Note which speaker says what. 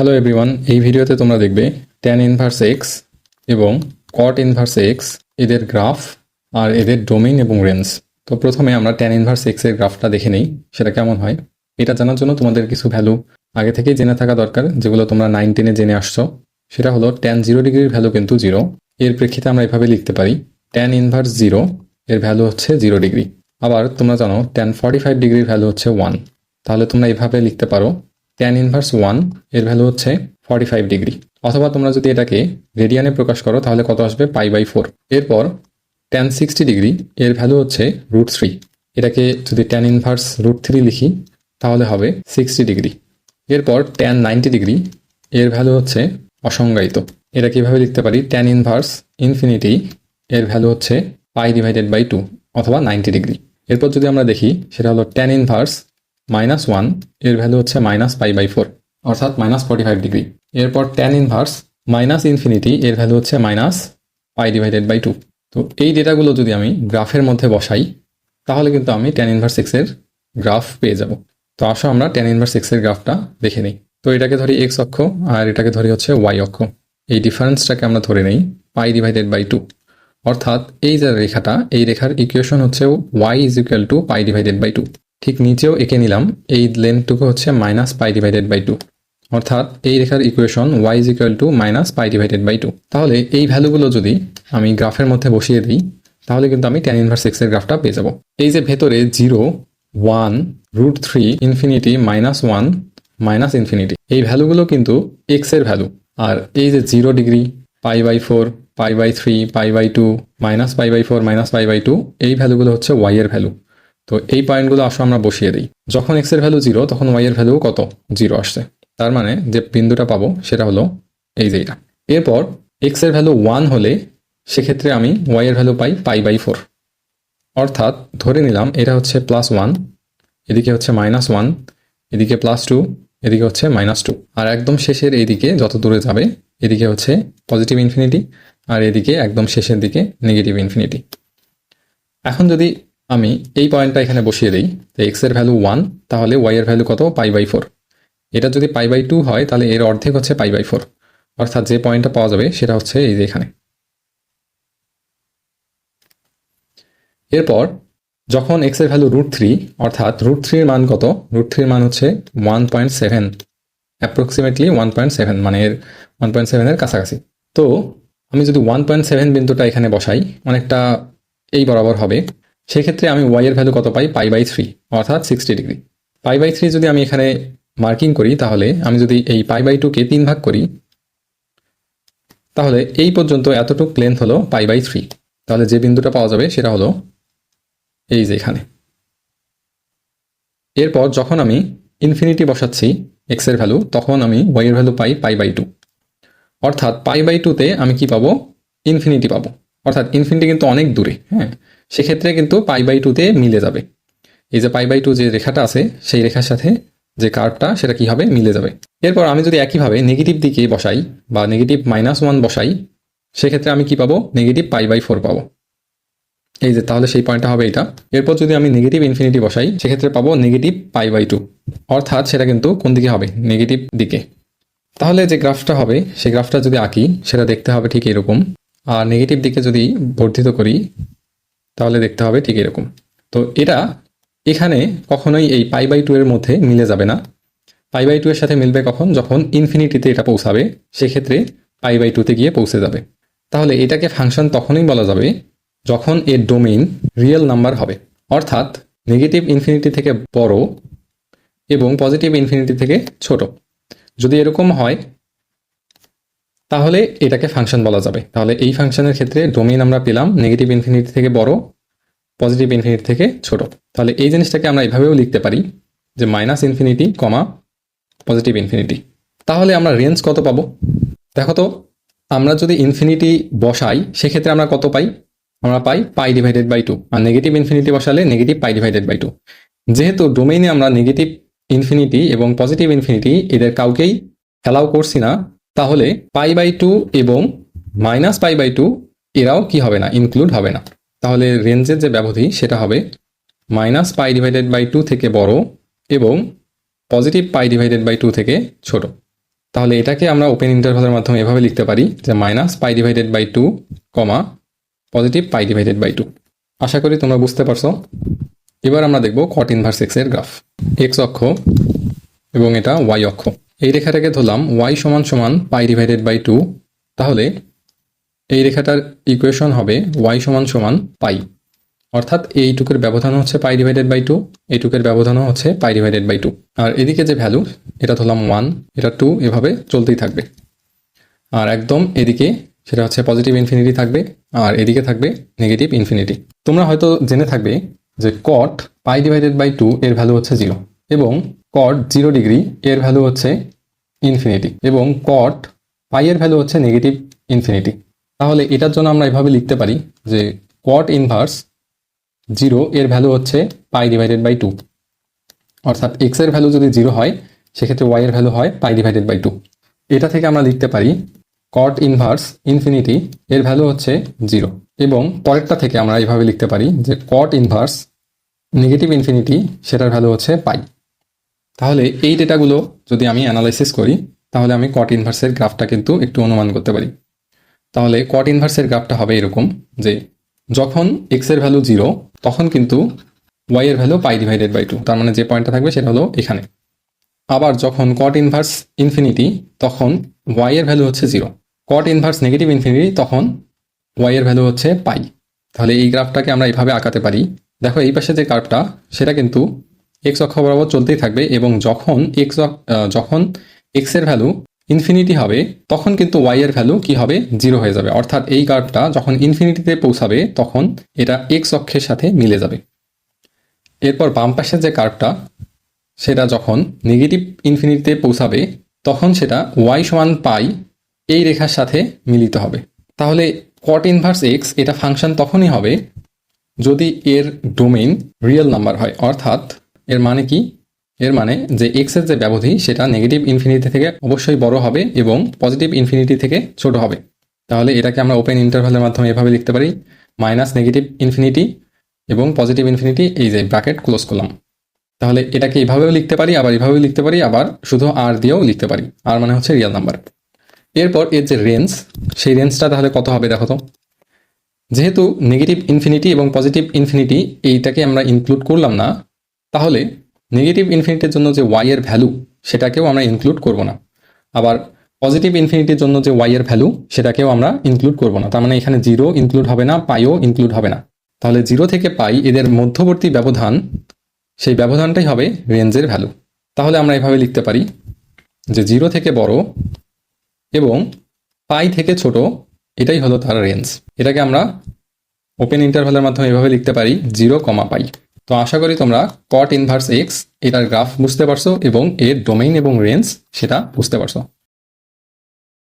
Speaker 1: Hello everyone এই ভিডিওতে তোমরা দেখবে ট্যান ইনভার্স এক্স এবং কট ইনভার্স এক্স এদের গ্রাফ আর এদের ডোমেইন এবং রেঞ্জ তো প্রথমে আমরা ট্যান ইনভার্স এক্সের গ্রাফটা দেখে নেই, সেটা কেমন হয়? এটা জানার জন্য তোমাদের কিছু ভ্যালু আগে থেকেই জেনে থাকা দরকার, যেগুলো তোমরা নাইন টেনে জেনে আসছো। সেটা হলো ট্যান জিরো ডিগ্রির ভ্যালু কিন্তু জিরো এর প্রেক্ষিতে আমরা এভাবে লিখতে পারি ট্যান ইনভার্স জিরো এর ভ্যালু হচ্ছে জিরো ডিগ্রি আবার তোমরা জানো ট্যান ফর্টি ফাইভ ডিগ্রির ভ্যালু হচ্ছে ওয়ান তাহলে তোমরা এভাবে লিখতে পারো ট্যান ইনভার্স ওয়ানের ভ্যালু হচ্ছে ফর্টি ফাইভ ডিগ্রি অথবা তোমরা যদি এটাকে রেডিয়ানে প্রকাশ করো, তাহলে কত আসবে? পাই বাই ফোর এরপর ট্যান সিক্সটি ডিগ্রি এর ভ্যালু হচ্ছে রুট থ্রি এটাকে যদি ট্যান ইনভার্স রুট থ্রি লিখি, তাহলে হবে সিক্সটি ডিগ্রি এরপর ট্যান নাইনটি ডিগ্রি এর ভ্যালু হচ্ছে অসংজ্ঞায়িত। এটা কীভাবে লিখতে পারি ট্যান ইনভার্স ইনফিনিটি এর ভ্যালু হচ্ছে পাই ডিভাইডেড বাই টু অথবা নাইনটি ডিগ্রি এরপর যদি আমরা দেখি, সেটা হলো ট্যান ইনভার্স মাইনাস ওয়ানের ভ্যালু হচ্ছে মাইনাস পাই বাই ফোর অর্থাৎ মাইনাস ফর্টি ফাইভ ডিগ্রি এরপর ট্যান ইনভার্স মাইনাস ইনফিনিটি এর ভ্যালু হচ্ছে minus pi divided by two তো এই ডেটাগুলো যদি আমি গ্রাফের মধ্যে বসাই, তাহলে কিন্তু আমি ট্যান ইনভার্স এক্সের গ্রাফ পেয়ে যাব। তো আসো আমরা ট্যান ইনভার্স এক্সের গ্রাফটা দেখে নিই। তো এটাকে ধরি এক্স অক্ষ, আর এটাকে ধরি হচ্ছে ওয়াই অক্ষ। এই ডিফারেন্সটাকে আমরা ধরে নেই পাই ডিভাইডেড বাই টু অর্থাৎ এই যে রেখাটা, এই রেখার ইকুয়েশন হচ্ছে y is equal to pi divided by two ঠিক নিচেও এঁকে নিলাম। এই লেন্থটুকু হচ্ছে minus pi divided by two অর্থাৎ এই রেখার equation y is equal to minus pi divided by two তাহলে এই ভ্যালুগুলো যদি আমি গ্রাফের মধ্যে বসিয়ে দিই, তাহলে কিন্তু আমি ট্যান ইনভার্স এক্সের গ্রাফটা পেয়ে যাব। এই যে ভেতরে zero one root three infinity minus one minus infinity এই ভ্যালুগুলো কিন্তু এক্সের ভ্যালু আর এই যে zero degree pi by four pi by three pi by two minus pi by four minus pi by two এই ভ্যালুগুলো হচ্ছে ওয়াই এর ভ্যালু তো এই পয়েন্টগুলো আসলে আমরা বসিয়ে দিই। যখন এক্সের ভ্যালু জিরো তখন ওয়াই এর ভ্যালু কত? জিরো আসছে। তার মানে যে বিন্দুটা পাবো, সেটা হলো এই যে এটা। এরপর এক্সের ভ্যালু ওয়ান হলে সেক্ষেত্রে আমি ওয়াই এর value pi pi by four অর্থাৎ ধরে নিলাম এটা হচ্ছে প্লাস ওয়ান এদিকে হচ্ছে মাইনাস ওয়ান এদিকে প্লাস টু এদিকে হচ্ছে মাইনাস টু আর একদম শেষের এইদিকে যত দূরে যাবে, এদিকে হচ্ছে পজিটিভ ইনফিনিটি আর এদিকে একদম শেষের দিকে নেগেটিভ ইনফিনিটি এখন যদি আমি এই পয়েন্টটা এখানে বসিয়ে দিই তো এক্সের ভ্যালু ওয়ান তাহলে ওয়াই এর ভ্যালু কত? পাই বাই ফোর এটা যদি পাই বাই টু হয়, তাহলে এর অর্ধেক হচ্ছে পাই বাই ফোর অর্থাৎ যে পয়েন্টটা পাওয়া যাবে, সেটা হচ্ছে এই যে এখানে। এরপর, যখন এক্সের ভ্যালু রুট থ্রি অর্থাৎ রুট থ্রির মান কত? রুট থ্রির মান হচ্ছে one point seven approximately one point seven মানে এর ওয়ান পয়েন্ট সেভেনের কাছাকাছি। তো, আমি যদি ওয়ান পয়েন্ট সেভেন বিন্দুটা এখানে বসাই, অনেকটা এই বরাবর হবে। সেক্ষেত্রে আমি ওয়াই এর ভ্যালু কত পাই? পাই বাই থ্রি অর্থাৎ sixty degree pi by three যদি আমি এখানে মার্কিং করি, তাহলে আমি যদি এই পাই বাই টুকে তিন ভাগ করি, তাহলে এই পর্যন্ত এতটুক লেন্থ হলো পাই বাই থ্রি তাহলে যে বিন্দুটা পাওয়া যাবে, সেটা হলো এই যে এখানে। এরপর যখন আমি ইনফিনিটি বসাচ্ছি এক্সের ভ্যালু তখন আমি ওয়াই এর value pi pi by two অর্থাৎ পাই বাই টুতে আমি কি পাবো? ইনফিনিটি পাবো। অর্থাৎ ইনফিনিটি কিন্তু অনেক দূরে হ্যাঁ? সেক্ষেত্রে কিন্তু পাই বাই টুতে মিলে যাবে। এই যে পাই বাই টু যে রেখাটা আছে, সেই রেখার সাথে যে কার্ভটা সেটা কি হবে মিলে যাবে? এরপর আমি যদি একইভাবে নেগেটিভ দিকে বসাই বা নেগেটিভ মাইনাস ওয়ান বসাই, সেক্ষেত্রে আমি কি পাবো? নেগেটিভ পাই বাই ফোর পাবো। এই যে, তাহলে সেই পয়েন্টটা হবে এটা। এরপর যদি আমি নেগেটিভ ইনফিনিটি বসাই, সেক্ষেত্রে পাবো নেগেটিভ পাই বাই টু অর্থাৎ সেটা কিন্তু কোন দিকে হবে? নেগেটিভ দিকে। তাহলে যে গ্রাফটা হবে, সেই গ্রাফটা যদি আঁকি, সেটা দেখতে হবে ঠিক এরকম। আর নেগেটিভ দিকে যদি বর্ধিত করি তাহলে দেখতে হবে ঠিক এরকম। তো এটা এখানে কখনোই এই পাই বাই টু এর মধ্যে মিলে যাবে না। পাই বাই টু এর সাথে মিলবে কখন? যখন ইনফিনিটিতে এটা পৌঁছাবে, সেক্ষেত্রে পাই বাই টুতে গিয়ে পৌঁছে যাবে। তাহলে এটাকে ফাংশন তখনই বলা যাবে যখন এর ডোমেইন রিয়েল নাম্বার হবে। অর্থাৎ নেগেটিভ ইনফিনিটি থেকে বড় এবং পজিটিভ ইনফিনিটি থেকে ছোট। যদি এরকম হয় তাহলে এটাকে ফাংশন বলা যাবে। তাহলে এই ফাংশনের ক্ষেত্রে ডোমেইন আমরা পেলাম নেগেটিভ ইনফিনিটি থেকে বড় পজিটিভ ইনফিনিটি থেকে ছোট। তাহলে এই জিনিসটাকে আমরা এভাবেও লিখতে পারি যে minus infinity comma positive infinity তাহলে আমরা রেঞ্জ কত পাবো? দেখো তো, আমরা যদি ইনফিনিটি বসাই, সেক্ষেত্রে আমরা কত পাই? আমরা পাই পাই ডিভাইডেড বাই টু আর নেগেটিভ ইনফিনিটি বসালে negative pi divided by two যেহেতু ডোমেইনে আমরা নেগেটিভ ইনফিনিটি এবং পজিটিভ ইনফিনিটি এদের কাউকেই অ্যালাউ করছি না তাহলে পাই বাই টু এবং মাইনাস পাই বাই টু এরাও কি হবে না ইনক্লুড হবে না। তাহলে রেঞ্জের যে ব্যবধি, সেটা হবে minus pi divided by two থেকে বড় এবং positive pi divided by two থেকে ছোট। তাহলে এটাকে আমরা ওপেন ইন্টারভালের মাধ্যমে এভাবে লিখতে পারি যে minus pi divided by two comma positive pi divided by two. আশা করি তোমরা বুঝতে পারছ। এবার আমরা দেখব কট ইনভার্স এক্সের গ্রাফ এক্স অক্ষ এবং এটা ওয়াই অক্ষ। এই রেখাটাকে ধরলাম ওয়াই সমান সমান পাই ডিভাইডেড বাই টু তাহলে এই রেখাটার ইকুয়েশন হবে ওয়াই সমান সমান পাই অর্থাৎ এইটুকের ব্যবধান হচ্ছে পাই ডিভাইডেড বাই টু এইটুকের ব্যবধানও হচ্ছে পাই ডিভাইডেড বাই টু আর এদিকে যে ভ্যালু এটা ধরলাম ওয়ান এটা টু এভাবে চলতেই থাকবে। আর একদম এদিকে সেটা হচ্ছে পজিটিভ ইনফিনিটি থাকবে, আর এদিকে থাকবে নেগেটিভ ইনফিনিটি তোমরা হয়তো জেনে থাকবে যে cot pi divided by two এর ভ্যালু হচ্ছে জিরো এবং কট জিরো ডিগ্রি এর ভ্যালু হচ্ছে ইনফিনিটি এবং কট পাই এর ভ্যালু হচ্ছে নেগেটিভ ইনফিনিটি তাহলে এটার জন্য আমরা এভাবে লিখতে পারি যে কট ইনভার্স জিরো এর ভ্যালু হচ্ছে পাই ডিভাইডেড বাই টু অর্থাৎ এক্সের ভ্যালু যদি জিরো হয়, সেক্ষেত্রে ওয়াই এর ভ্যালু হয় পাই ডিভাইডেড বাই টু এটা থেকে আমরা লিখতে পারি কট ইনভার্স ইনফিনিটি এর ভ্যালু হচ্ছে জিরো এবং পরেরটা থেকে আমরা এভাবে লিখতে পারি যে কট ইনভার্স নেগেটিভ ইনফিনিটি সেটার ভ্যালু হচ্ছে পাই তাহলে এই ডেটাগুলো যদি আমি অ্যানালাইসিস করি, তাহলে আমি কট ইনভার্সের গ্রাফটা কিন্তু একটু অনুমান করতে পারি। তাহলে কট ইনভার্সের গ্রাফটা হবে এরকম যে, যখন এক্সের ভ্যালু জিরো তখন কিন্তু ওয়াই এর value pi divided by two তার মানে যে পয়েন্টটা থাকবে সেটা হলো এখানে। আবার যখন কট ইনভার্স ইনফিনিটি তখন ওয়াই এর ভ্যালু হচ্ছে zero cot inverse negative infinity তখন ওয়াই এর ভ্যালু হচ্ছে পাই তাহলে এই গ্রাফটাকে আমরা এইভাবে আঁকাতে পারি। দেখো এই পাশে যে কার্ভটা সেটা কিন্তু এক্স অক্ষ বরাবর চলতেই থাকবে এবং যখন এক্স যখন এক্সের ভ্যালু ইনফিনিটি হবে, তখন কিন্তু ওয়াই এর ভ্যালু কি হবে? জিরো হয়ে যাবে। অর্থাৎ এই কার্ভটা যখন ইনফিনিটিতে পৌঁছাবে, তখন এটা এক্স অক্ষের সাথে মিলে যাবে। এরপর বাম পাশের যে কার্ভটা সেটা যখন নেগেটিভ ইনফিনিটিতে পৌঁছাবে, তখন সেটা ওয়াই সমান পাই এই রেখার সাথে মিলিত হবে। তাহলে কট ইনভার্স এক্স এটা ফাংশন তখনই হবে যদি এর ডোমেইন রিয়েল নাম্বার হয়। অর্থাৎ এর মানে কি? এর মানে যে এক্সের যে ব্যবধি, সেটা নেগেটিভ ইনফিনিটি থেকে অবশ্যই বড় হবে এবং পজিটিভ ইনফিনিটি থেকে ছোট হবে। তাহলে এটাকে আমরা ওপেন ইন্টারভালের মাধ্যমে এভাবে লিখতে পারি। মাইনাস নেগেটিভ ইনফিনিটি এবং পজিটিভ ইনফিনিটি এই যে ব্র্যাকেট ক্লোজ করলাম। তাহলে এটাকে এভাবেও লিখতে পারি, আবার এভাবেও লিখতে পারি, আবার শুধু আর দিয়েও লিখতে পারি। আর মানে হচ্ছে রিয়েল নাম্বার এরপর এর যে রেঞ্জ সেই রেঞ্জটা তাহলে কত হবে দেখো তো? যেহেতু নেগেটিভ ইনফিনিটি এবং পজিটিভ ইনফিনিটি এইটাকে আমরা ইনক্লুড করলাম না তাহলে নেগেটিভ ইনফিনিটির জন্য যে ওয়াই এর ভ্যালু সেটাকেও আমরা ইনক্লুড করব না। আবার পজিটিভ ইনফিনিটির জন্য যে ওয়াই এর ভ্যালু সেটাকেও আমরা ইনক্লুড করব না। তার মানে এখানে জিরো ইনক্লুড হবে না পাইও ইনক্লুড হবে না। তাহলে জিরো থেকে পাই এদের মধ্যবর্তী ব্যবধান, সেই ব্যবধানটাই হবে রেঞ্জের ভ্যালু তাহলে আমরা এভাবে লিখতে পারি যে জিরো থেকে বড় এবং পাই থেকে ছোট, এটাই হলো তার রেঞ্জ এটাকে আমরা ওপেন ইন্টারভালের মাধ্যমে এভাবে লিখতে পারি জিরো কমা পাই তো আশা করি তোমরা কট ইনভার্স এক্স এটার গ্রাফ বুঝতে পারছ এবং এর ডোমেইন এবং রেঞ্জ সেটা বুঝতে পারছ।